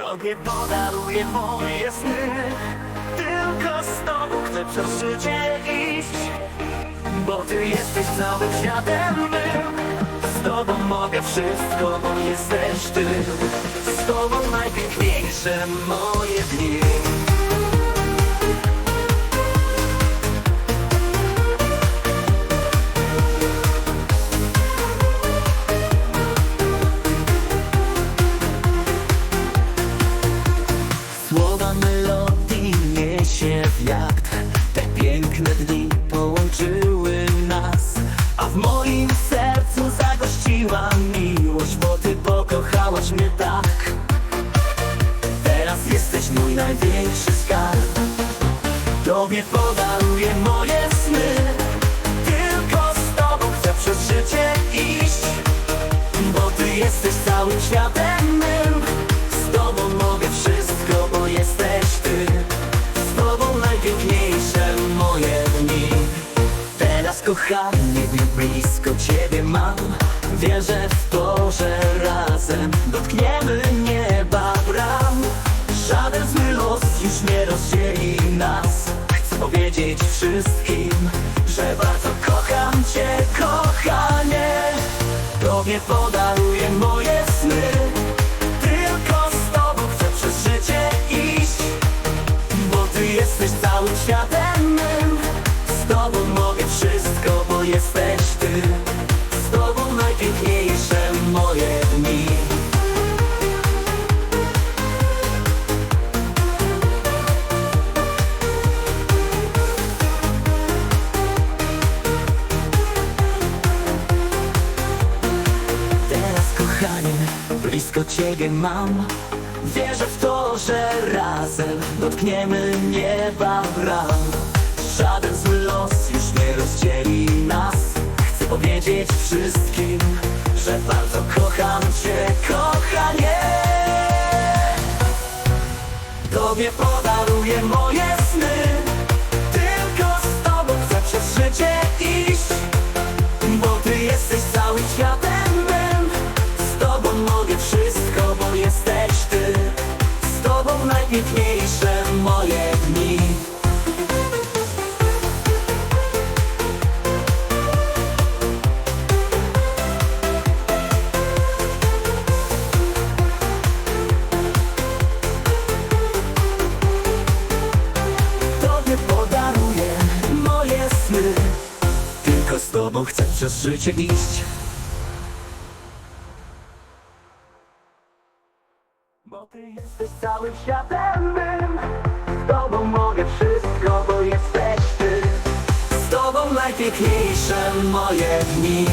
Tobie podaruję moje sny. Tylko z Tobą chcę przez życie iść. Bo Ty jesteś całym światem mym. Z Tobą mogę wszystko, bo jesteś Ty. Z Tobą najpiękniejsze moje dni Słowa melodii niesie wiatr. Te piękne dni połączyły nas A w moim sercu zagościła miłość Bo ty pokochałaś mnie tak. Teraz jesteś mój największy skarb. Tobie podaruję moje sny. Tylko z tobą chcę przez życie iść Bo ty jesteś całym światem mym. Z tobą mogę wszystko, bo jesteś ty. Z tobą najpiękniejsze moje dni. Teraz kochanie, gdy blisko ciebie mam Wierzę w to, że razem dotkniemy nieba bram. Żaden zły los już nie rozdzieli nas. Chcę powiedzieć wszystkim, że bardzo kocham cię, kochanie. Tobie podaruję moje moje dni. Teraz kochanie, blisko ciebie mam. Wierzę w to, że razem dotkniemy nieba bram Żaden zły los już nie rozdzieli nas. Chcę powiedzieć wszystkim, że bardzo kocham cię, kochanie. Tobie podaruję moje sny. Tylko z tobą chcę przez życie iść. Bo ty jesteś całym światem mym. Z tobą mogę wszystko, bo jesteś ty. Z tobą najpiękniejsze z tobą chcę przez życie iść. Bo ty jesteś całym światem mym. Z tobą mogę wszystko, bo jesteś ty. Z tobą najpiękniejsze moje dni